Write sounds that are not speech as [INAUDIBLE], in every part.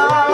না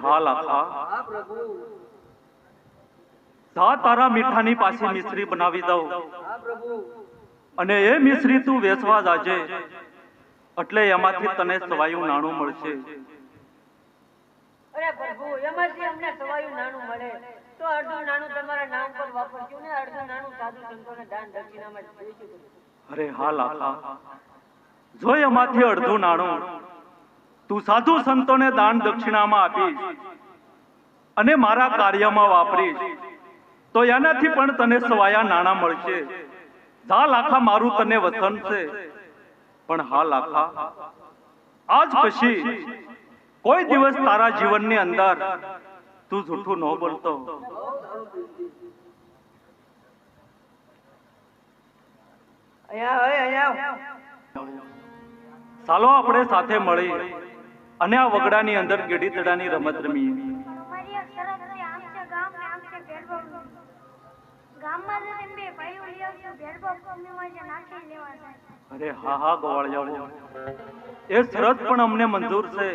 અરે હા લાખા હા પ્રભુ તારા મીઠાની પાછી મિશ્રી બનાવી દઉં. અને એ મિશ્રી તું વેચવા જાજે. એટલે એમાંથી તને સવાયું નાણું મળશે. અરે પ્રભુ એમાંથી અમને સવાયું નાણું મળે. તો અડધું નાણું તમારા નામ પર વાપરજો ને અડધું નાણું સાધુ સંતોને દાન દક્ષિણામાં અરે હા લાખા જો એમાંથી અડધું નાણું. તું સાધુ સંતોને દાન દક્ષિણામાં આપીશ અને મારા કાર્યમાં વાપરીશ. તો એનાથી પણ તને સવાયા નાણાં મળશે. જા લાખા મારું તને વતન છે. પણ હા લાખા આજ પછી કોઈ દિવસ તારા જીવનની અંદર તું જૂઠું ન બોલતો. ચાલો આપણે સાથે મળી અને આ વગડાની અંદર ગેડી તડાની રમત રમીએ જાય. અરે હા હા ગોવાળિયાઓ. એ શરત પણ અમને મંજૂર છે.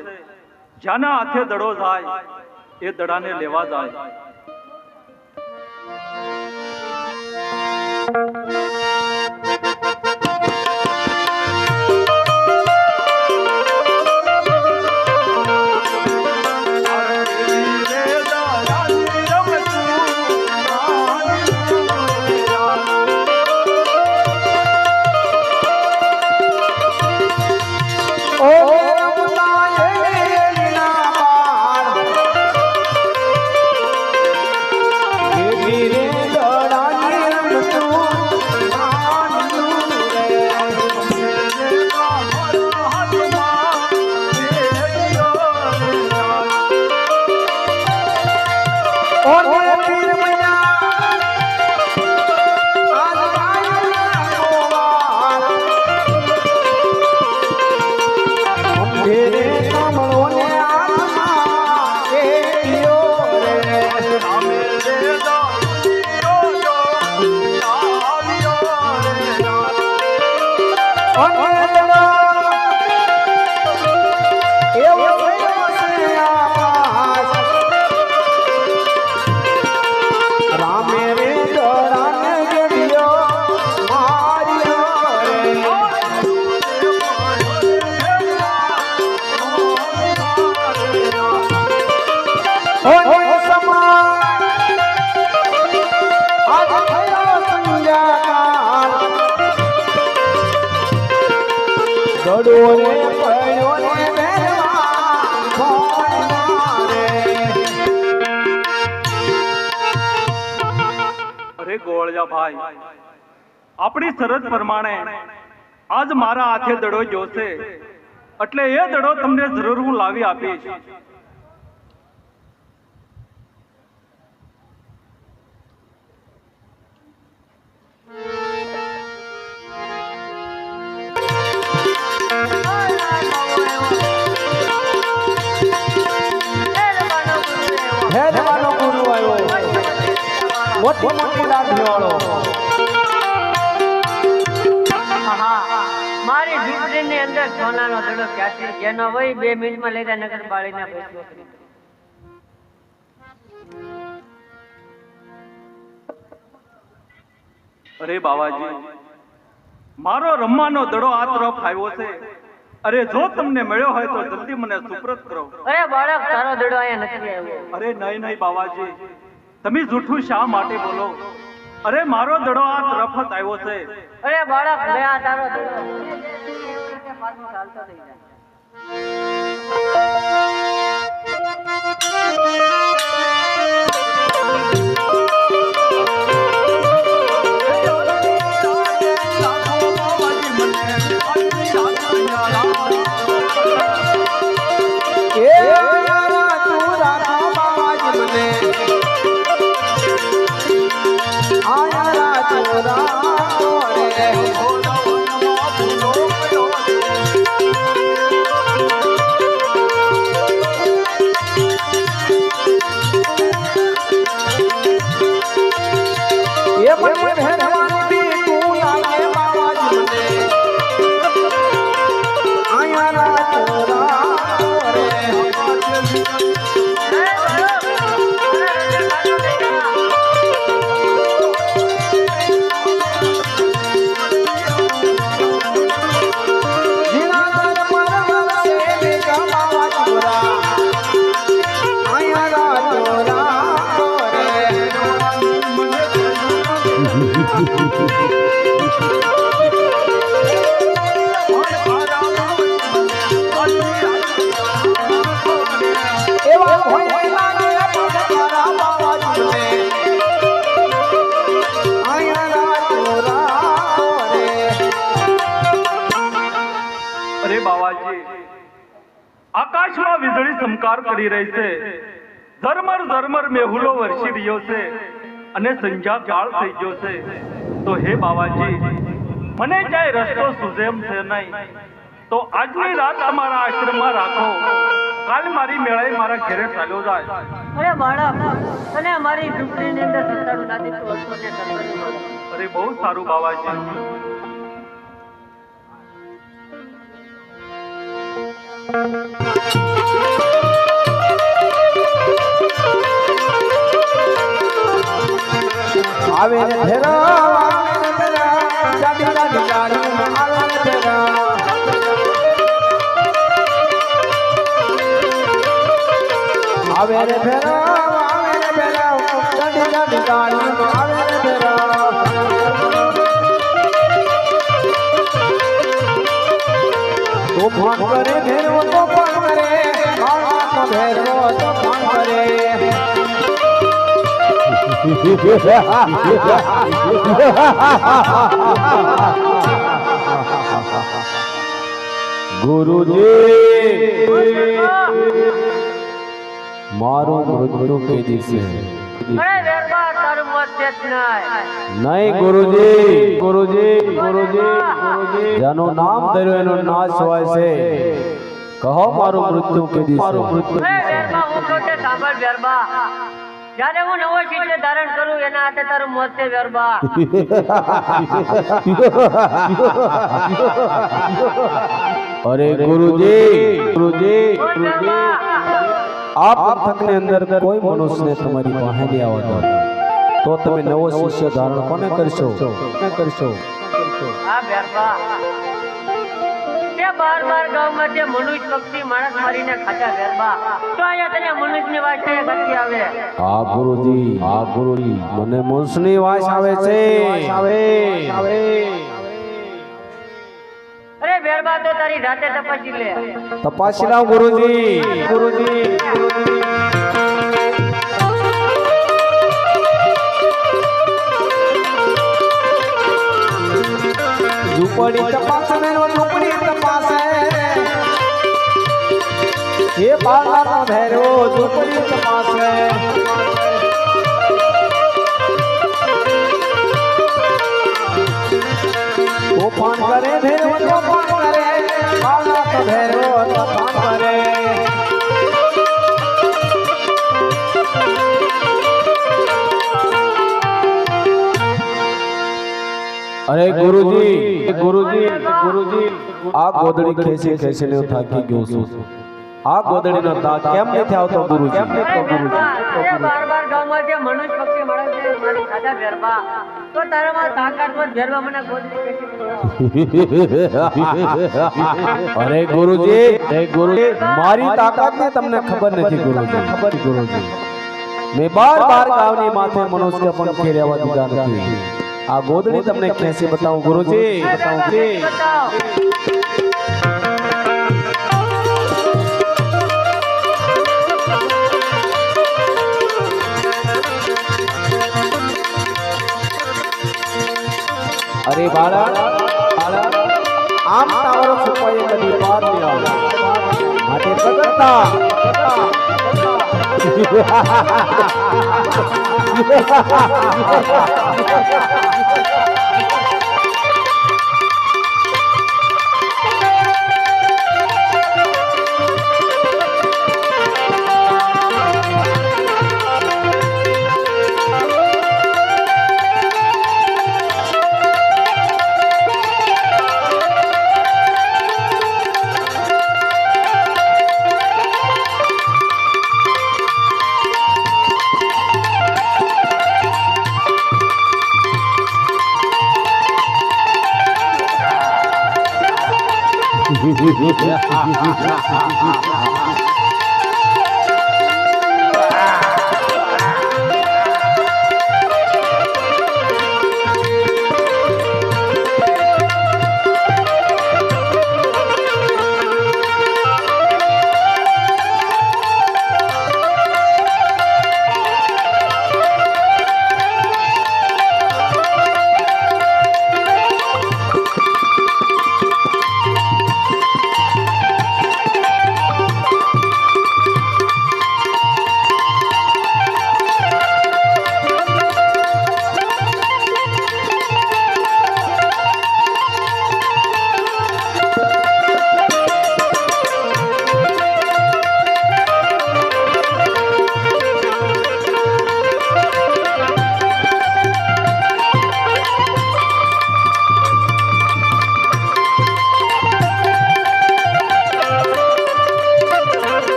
જ્યાંના હાથે દડો જાય એ દડાને લેવા જાય. અને અરે ગોળજા ભાઈ, આપણી શરત પ્રમાણે આજ મારા હાથે દડો જોશે. એટલે એ દડો તમને જરૂર હું લાવી આપીશ. ભેદવાનો ગુરુ આવ્યો મોટી મોટી લાઠી વાળો મારી દીકરીની અંદર સોનાનો દડો ક્યાંથી? જેનો હોય બે મિનિટમાં લઈ જાય નગર બાળીને બેસ્યો અરે બાવાજી મારો રમવાનો દડો આ તરફ આવ્યો છે. અરે જો તમને મળ્યો હોય તો જલ્દી મને સુપ્રત કરો. અરે બાળક તારો દડો અહીંયા નથી આવ્યો. અરે નહીં નહીં બાવાજી. તમે જૂઠું શા માટે બોલો? અરે મારો દડો આ તરફત આવ્યો છે. અરે બાળક લે આ તારો દડો. ચાલતો થઈ જાય. વીજળી ચમકાર કરી રહી છે. ઝરમર ઝરમર મેહુલો વરસી રહ્યો છે અને સંજા કાળ થઈ ગયો છે. તો હે બાવાજી મને ક્યાંય રસ્તો સૂઝે છે નહીં. તો આજની રાત અમારા આશ્રમમાં રાખો. કાલ મારી મેળાએ મારા ઘરે ચાલ્યો જાય. અરે બાળક તને અમારી ઝૂંપડીની અંદર સત્તાનું દાદી તું. અરે બહુ સારું બાવાજી. Thank રે આવે રે ફેરા જાડી આવે રે ફેરા ગુરુજી મારો મૃત્યુ કે દિવસે અરે વેરબા તારું મત છે જ નહીં નહીં ગુરુજી ગુરુજી ગુરુજી ગુરુજી જેનું નામ ધર્યું એનો નાશ હોય છે કહો મારું મૃત્યુ કે દિવસે મારું અરે જ્યારે હું નવો શિષ્ય ધારણ કરું એના હાથે તારું મોત છે ગરબા અરે ગુરુજી ગુરુજી. આ પંથકની અંદર કોઈ મનુષ્યને તમારી પાસે લઈ આવવા દો. તો તમે નવો શિષ્ય ધારણ કોને કરશો? કોને કરશો? આ વેરબા. બાર બાર ગામમાં તે મનુષ્ય પક્ષી માણસ મારીને ખાતા ગરબા તો અહીંયા તને મનુષ્યની કઈ ગતિ આવે? હા ગુરુજી. હા ગુરુજી. મને મુંસની વાસ આવે છે. આવે આવે અરે વેરબા તો તારી રાતે તપાસી લે. તપાસી લાવ ગુરુજી. ગુરુજી. ઝૂંપડી તપાસે મેનો એ બાળાનો ભેરો ઝૂંપડી તપાસે અરે ગુરુજી ગુરુજી ગુરુજી આ ગોદડી ખેંચી ખેંચીને થાકી ગયો છું. આ ગોદડીનો તાક કેમ નથી આવતો ગુરુજી? કેમ નથી આવતો ગુરુજી. બાર બાર ગામમાં જે મનુષ્ય પક્ષી માણસ મારી ખાતા વેરબા તો તારામાં તાકાતમાં વેરબા મને ગોદડી કેસી અરે ગુરુજી અરે ગુરુજી મારી તાકાતની તમને ખબર નથી ગુરુજી. ખબર ગુરુજી. મેં બાર બાર ગાવની માથે મનુષ્ય પણ ફેરવા દીધા નથી. આ ગોદડી તમને ખેંચી બતાવું ગુરુજી બતાવું જી બતાવ અરે બાળક બાળક આમ તાવરો છુપાઈ કદી પાર નહીં આવે માટે સગતા Hahaha! [LAUGHS] [LAUGHS]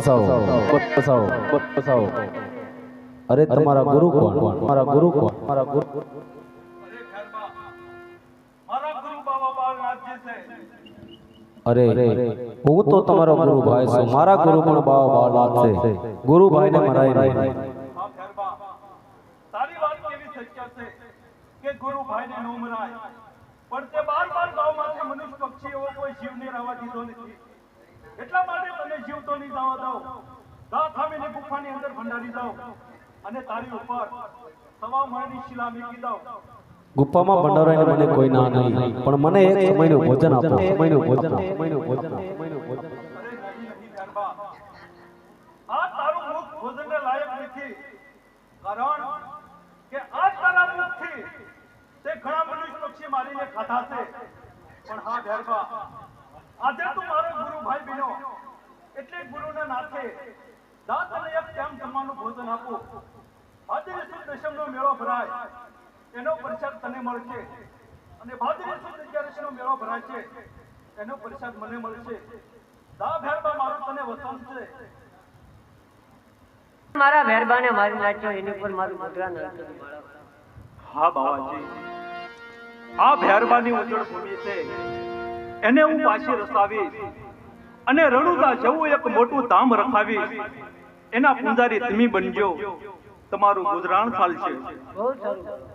બસાવો બસાવો બસાવો. અરે તમારા ગુરુ કોણ? તમારા ગુરુ કોણ? તમારા ગુરુ મારા ગુરુ અરે હું તો તમારો ગુરુ ભાઈ છું. મારા ગુરુ પણ બાવા બાળનાથ છે. મરાય નહીં. તારી વાત કેવી સત્ય છે કે ગુરુભાઈને નો મરાય? પણ તે બાર બાર ગામમાંથી મનુષ્ય પક્ષી એવો કોઈ જીવને રહેવા દીધો નથી. એટલા માટે તમે જીવતો નહીં જવા દો દાખામીની ગુફાની અંદર ભંડારી દો અને તારી ઉપર સવા મણની શિલા મૂકી દો ગુફામાં ભંડારાઈને મને કોઈ ના નહીં પણ મને એક સમયનું ભોજન આપો સમયનું ભોજન સમયનું ભોજન સમયનું ભોજન આ તારું મુખ ભોજનને લાયક નથી. કારણ કે આ તારા મુખથી તે ઘણા મનુષ્ય પક્ષી મારીને ખાધા છે પણ હા ભેરબા આજે તું મારો ગુરુ ભાઈ બન્યો. એટલે ગુરુના નાથે દાંત અને એક કેમ જમવાનું ભોજન આપો. ભાદરી સુદ દશમનો મેળો ભરાય. એનો પ્રસાદ તને મળશે. અને ભાદરી સુદ અગિયારસનો મેળો ભરાય છે એનો પ્રસાદ મને મળશે. દા ભેરબા મારું તને વસન છે. મારા મહેરબાને મારી નાખ્યો એની પર મારું મુદ્રા નથી હા બાવાજી. આ ભેરબાની ઉજળ ભૂમિ છે. એને હું પાછી રસાવી અને રણુદા જવું એક મોટું ધામ રખાવી એના પૂંજારી તમે બનજો. તમારું ગુજરાન બહુ સારું.